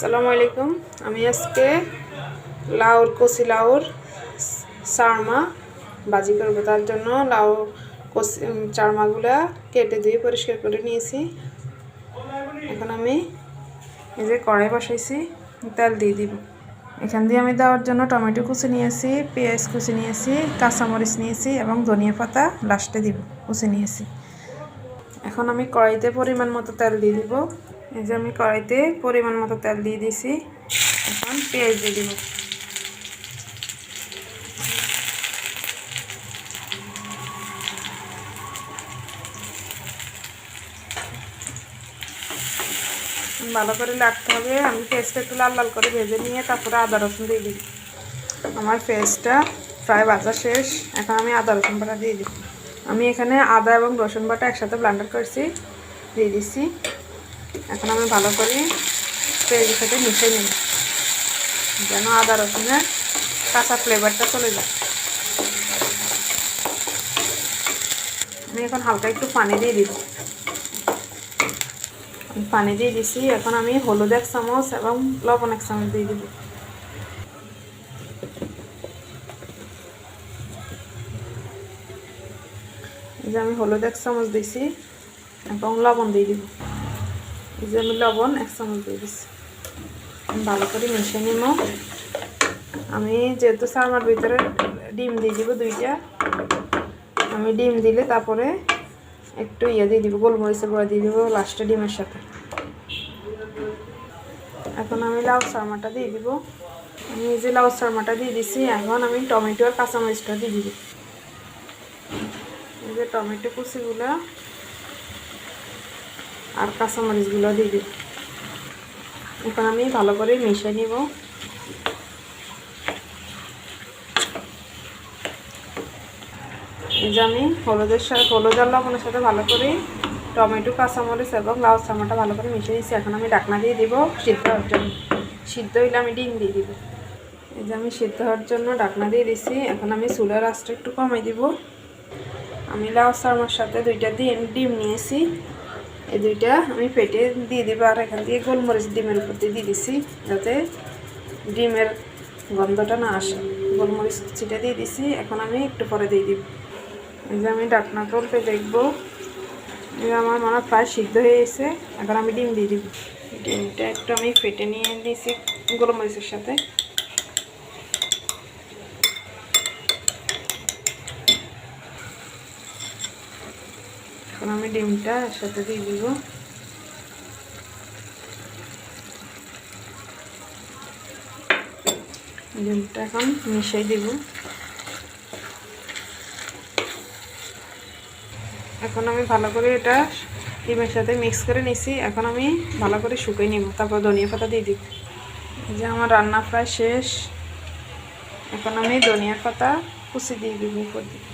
সালামু আলাইকুম। আমি আজকে লাউর, কচি লাউর চারমা বাজি করব। তার জন্য লাউ, কচি চারমাগুলা কেটে দিয়ে পরিষ্কার করে নিয়েছি। এখন আমি এই যে কড়াই বসাইছি, তেল দিয়ে দিব। এখান দিয়ে আমি দেওয়ার জন্য টমেটো কুচি নিয়েছি, পেঁয়াজ কুচি নিয়েছি, কাঁচামরিচ নিয়েছি এবং ধনিয়া পাতা লাস্টে দিব, কুচি নিয়েছি। এখন আমি কড়াইতে পরিমাণ মতো তেল দিয়ে দিব। এই যে আমি কড়াইতে পরিমাণ মতো তেল দিয়ে দিছি। এখন পেঁয়াজ দিয়ে দিব। ভালো করে লাগতে হবে। আমি পেঁয়াজটা একটু লাল লাল করে ভেজে নিয়ে তারপরে আদা রসুন দিয়ে দিই আমার পেঁয়াজটা প্রায় ভাজা শেষ। এখন আমি আদা রসুন বাটা দিয়ে দিই আমি এখানে আদা এবং রসুন বাটা একসাথে ব্লান্ডার করছি। দিয়ে দিচ্ছি। এখন আমি ভালো করে পেঁয়াজের সাথে মিশিয়ে নিই যেন আদা রসুনের কাঁচা ফ্লেভারটা চলে যায়। আমি এখন হালকা একটু পানি দিয়ে দিব। পানি দিয়ে দিছি, এখন আমি হলুদ এক চামচ এবং লবণ এক চামচ দিয়ে দিব। আমি হলুদ এক চামচ দিছি এবং লবণ দিয়ে দিব। যে আমি লবণ এক চামচ দিয়ে আমি ভালো করে মিশিয়ে নিব। আমি যেহেতু সারমার ভিতরে ডিম দিয়ে দিব দুইটা, আমি ডিম দিলে তারপরে একটু ইয়ে দিয়ে দিব, গোলমরিচের গুঁড়া দিয়ে দিব লাস্টে ডিমের সাথে। এখন আমি লাউ সারমাটা দিয়ে দিব। আমি যে লাউ সারমাটা দিয়ে দিছি, এখন আমি টমেটো আর কাঁচামরিচটা দিয়ে দিব। এই যে টমেটো কুচিগুলো আর কাঁচামরিচগুলো দিয়ে দিব এখন আমি ভালো করে মিশিয়ে নিব। এই যে আমি হলুদের সাথে হলুদ আর লবণের সাথে ভালো করে টমেটো, কাঁচামরিচ এবং লাউ চামাটা ভালো করে মিশিয়ে দিচ্ছি এখন আমি ডাকনা দিয়ে দিব সিদ্ধ হওয়ার জন্য। সিদ্ধ হইলে আমি ডিম দিয়ে দিব। এই যে আমি সিদ্ধ হওয়ার জন্য ডাকনা দিয়ে দিছি। এখন আমি চুলার আঁচটা একটু কমাই দিব। আমি লাউ চামার সাথে দুইটা ডিম ডিম নিয়েছি। এই দুইটা আমি পেটে দিয়ে দিব আর এখান দিয়ে গোলমরিচ ডিমের উপর দিয়ে দিয়ে দিছি, যাতে ডিমের গন্ধটা না আসে। গোলমরিচ ছিটে দিয়ে দিছি, এখন আমি একটু পরে দিয়ে দিব। এই যে আমি ডাকনা তুলতে দেখব। আমার মনে প্রায় সিদ্ধ হয়ে গেছে, এখন আমি ডিম দিয়ে দিব। ডিমটা একটু আমি ফেটে নিয়ে দিয়েছি গোলমরিচের সাথে। এখন আমি ডিমটা এর সাথে দিয়ে দিব। ডিমটা এখন মিশিয়ে দিব। এখন আমি ভালো করে এটা ডিমের সাথে মিক্স করে নিছি। এখন আমি ভালো করে শুকিয়ে নিব। তারপর ধনিয়া পাতা দিয়ে দিব। যে আমার রান্না প্রায় শেষ। এখন আমি ধনিয়া পাতা কুচি দিয়ে দিব উপর দিয়ে